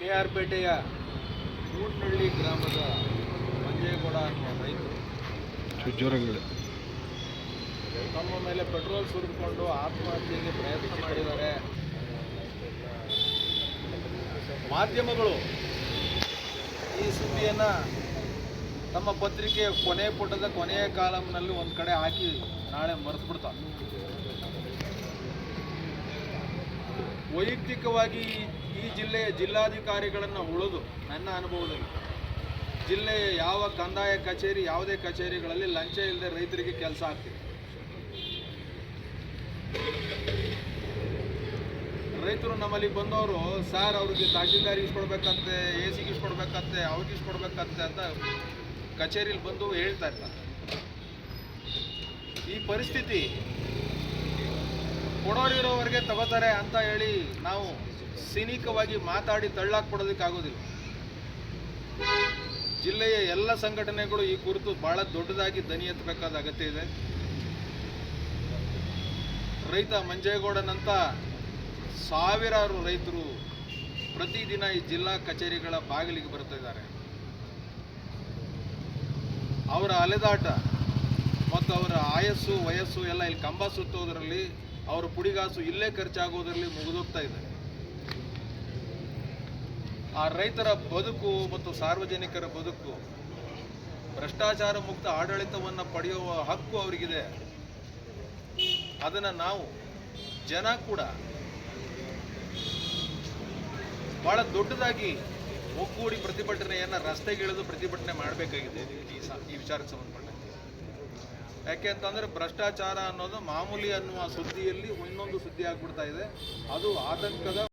K R ಪೇಟೆಯ ಮೂಡ್ನಳ್ಳಿ ಗ್ರಾಮದ ಮಂಜೇಗೌಡ ಅನ್ನುವ ರೈತರು. ತಮ್ಮ ಮೇಲೆ ಪೆಟ್ರೋಲ್ ಸುರಿದುಕೊಂಡು ಆತ್ಮಹತ್ಯೆಗೆ ಪ್ರಯತ್ನ ಮಾಡಿದ್ದಾರೆ. ಮಾಧ್ಯಮಗಳು ಈ ಸುದ್ದಿಯನ್ನು ತಮ್ಮ ಪತ್ರಿಕೆಯ ಕೊನೆ ಪುಟದ ಕೊನೆಯ ಕಾಲಮ್ನಲ್ಲಿ ಒಂದು ಕಡೆ ಹಾಕಿ ನಾಳೆ ಮರೆತುಬಿಡ್ತಾರೆ. ವೈಯಕ್ತಿಕವಾಗಿ ಈ- ಜಿಲ್ಲೆಯ ಜಿಲ್ಲಾಧಿಕಾರಿಗಳನ್ನು ಉಳಿದು ನನ್ನ ಅನುಭವದಲ್ಲಿ ಜಿಲ್ಲೆಯ ಯಾವ ಕಂದಾಯ ಕಚೇರಿ, ಯಾವುದೇ ಕಚೇರಿಗಳಲ್ಲಿ ಲಂಚ ಇಲ್ಲದೆ ರೈತರಿಗೆ ಕೆಲಸ ಆಗ್ತಿದೆ. ರೈತರು ನಮ್ಮಲ್ಲಿ ಬಂದವರು, ಸರ್ ಅವ್ರಿಗೆ ತಹಶೀಲ್ದಾರ್ ಇಸ್ಕೊಡ್ಬೇಕಂತೆ ಎ ಸಿಗೆ ಇಸ್ಕೊಡ್ಬೇಕಂತೆ, ಅವ್ರಿಗೆ ಇಸ್ಕೊಡ್ಬೇಕಂತೆ ಅಂತ ಕಚೇರಿಲಿ ಬಂದು ಹೇಳ್ತಾ ಇರ್ತಾರೆ. ಈ ಪರಿಸ್ಥಿತಿ ಕೊಡೋರಿರೋವರೆಗೆ ತಗೋತಾರೆ ಅಂತ ಹೇಳಿ ನಾವು ಸಿನಿಕವಾಗಿ ಮಾತಾಡಿ ತಳ್ಳಾಕ್ಬಿಡೋದಕ್ಕಾಗೋದಿಲ್ಲ ಜಿಲ್ಲೆಯ ಎಲ್ಲ ಸಂಘಟನೆಗಳು ಈ ಕುರಿತು ಬಹಳ ದೊಡ್ಡದಾಗಿ ದನಿ ಎತ್ತಬೇಕಾದ ಅಗತ್ಯ ಇದೆ. ರೈತ ಮಂಜೇಗೌಡನಂತ ಸಾವಿರಾರು ರೈತರು ಪ್ರತಿದಿನ ಈ ಜಿಲ್ಲಾ ಕಚೇರಿಗಳ ಬಾಗಿಲಿಗೆ ಬರ್ತಾ ಅವರ ಅಲೆದಾಟ ಮತ್ತು ಅವರ ಆಯಸ್ಸು, ವಯಸ್ಸು, ಎಲ್ಲ ಇಲ್ಲಿ ಕಂಬ ಸುತ್ತೋದರಲ್ಲಿ, ಅವರ ಪುಡಿಗಾಸು ಇಲ್ಲೇ ಖರ್ಚಾಗೋದರಲ್ಲಿ ಮುಗಿದೋಗ್ತಾ ಇದೆ. ಆ ರೈತರ ಬದುಕು ಮತ್ತು ಸಾರ್ವಜನಿಕರ ಬದುಕು, ಭ್ರಷ್ಟಾಚಾರ ಮುಕ್ತ ಆಡಳಿತವನ್ನು ಪಡೆಯುವ ಹಕ್ಕು ಅವರಿಗಿದೆ. ಅದನ್ನು ನಾವು ಜನ ಕೂಡ ಬಹಳ ದೊಡ್ಡದಾಗಿ ಒಗ್ಗೂಡಿ ಪ್ರತಿಭಟನೆಯನ್ನು ರಸ್ತೆಗಿಳಿದು ಪ್ರತಿಭಟನೆ ಮಾಡಬೇಕಾಗಿದೆ ಈ ಸ- ಈ ವಿಚಾರಕ್ಕೆ ಸಂಬಂಧಪಟ್ಟಂತೆ. ಯಾಕೆ ಅಂತಂದ್ರೆ ಭ್ರಷ್ಟಾಚಾರ ಅನ್ನೋದು ಮಾಮೂಲಿ ಅನ್ನುವ ಸುದ್ದಿಯಲ್ಲಿ ಇನ್ನೊಂದು ಸುದ್ದಿ ಆಗ್ಬಿಡ್ತಾ ಇದೆ. ಅದು ಆತಂಕದ